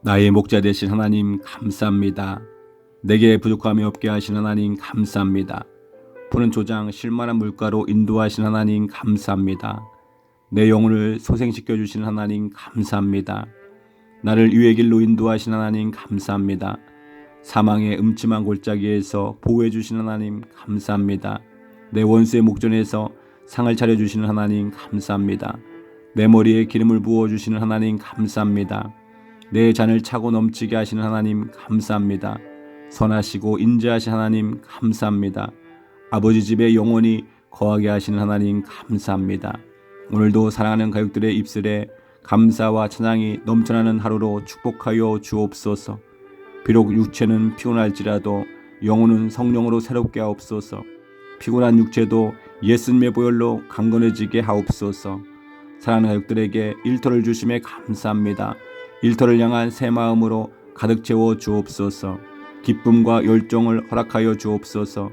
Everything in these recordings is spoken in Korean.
나의 목자 되신 하나님 감사합니다. 내게 부족함이 없게 하신 하나님 감사합니다. 푸른 조장 실만한 물가로 인도하신 하나님 감사합니다. 내 영혼을 소생시켜 주신 하나님 감사합니다. 나를 유의 길로 인도하신 하나님 감사합니다. 사망의 음침한 골짜기에서 보호해 주신 하나님 감사합니다. 내 원수의 목전에서 상을 차려 주시는 하나님 감사합니다. 내 머리에 기름을 부어 주시는 하나님 감사합니다. 내 잔을 차고 넘치게 하시는 하나님 감사합니다. 선하시고 인자하신 하나님 감사합니다. 아버지 집에 영원히 거하게 하시는 하나님 감사합니다. 오늘도 사랑하는 가족들의 입술에 감사와 찬양이 넘쳐나는 하루로 축복하여 주옵소서. 비록 육체는 피곤할지라도 영혼은 성령으로 새롭게 하옵소서. 피곤한 육체도 예수님의 보혈로 강건해지게 하옵소서. 사랑하는 가족들에게 일터를 주심에 감사합니다. 일터를 향한 새 마음으로 가득 채워 주옵소서. 기쁨과 열정을 허락하여 주옵소서.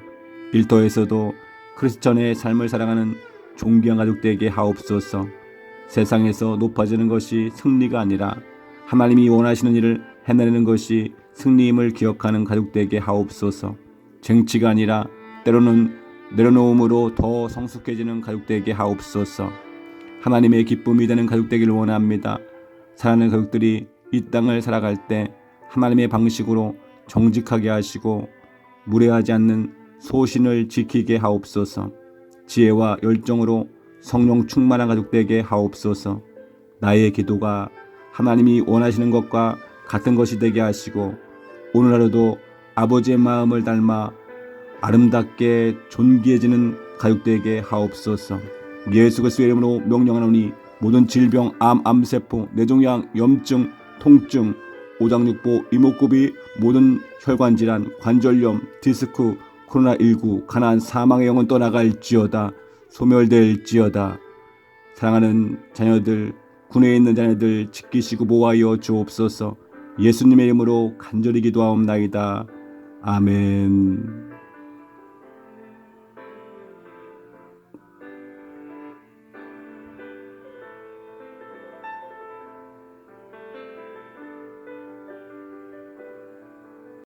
일터에서도 크리스천의 삶을 살아가는 존귀한 가족 되게 하옵소서. 세상에서 높아지는 것이 승리가 아니라 하나님이 원하시는 일을 해내는 것이 승리임을 기억하는 가족 되게 하옵소서. 쟁취가 아니라 때로는 내려놓음으로 더 성숙해지는 가족 되게 하옵소서. 하나님의 기쁨이 되는 가족 되기를 원합니다. 사랑하는 가족들이 이 땅을 살아갈 때 하나님의 방식으로 정직하게 하시고 무례하지 않는 소신을 지키게 하옵소서. 지혜와 열정으로 성령 충만한 가족 되게 하옵소서. 나의 기도가 하나님이 원하시는 것과 같은 것이 되게 하시고 오늘 하루도 아버지의 마음을 닮아 아름답게 존귀해지는 가족 되게 하옵소서. 예수 그리스도의 이름으로 명령하노니 모든 질병, 암, 암세포, 뇌종양, 염증, 통증, 오장육부, 이목구비, 모든 혈관 질환, 관절염, 디스크, 코로나19, 가난 사망의 영은 떠나갈지어다. 소멸될지어다. 사랑하는 자녀들, 군에 있는 자녀들 지키시고 보호하여 주옵소서. 예수님의 이름으로 간절히 기도하옵나이다. 아멘.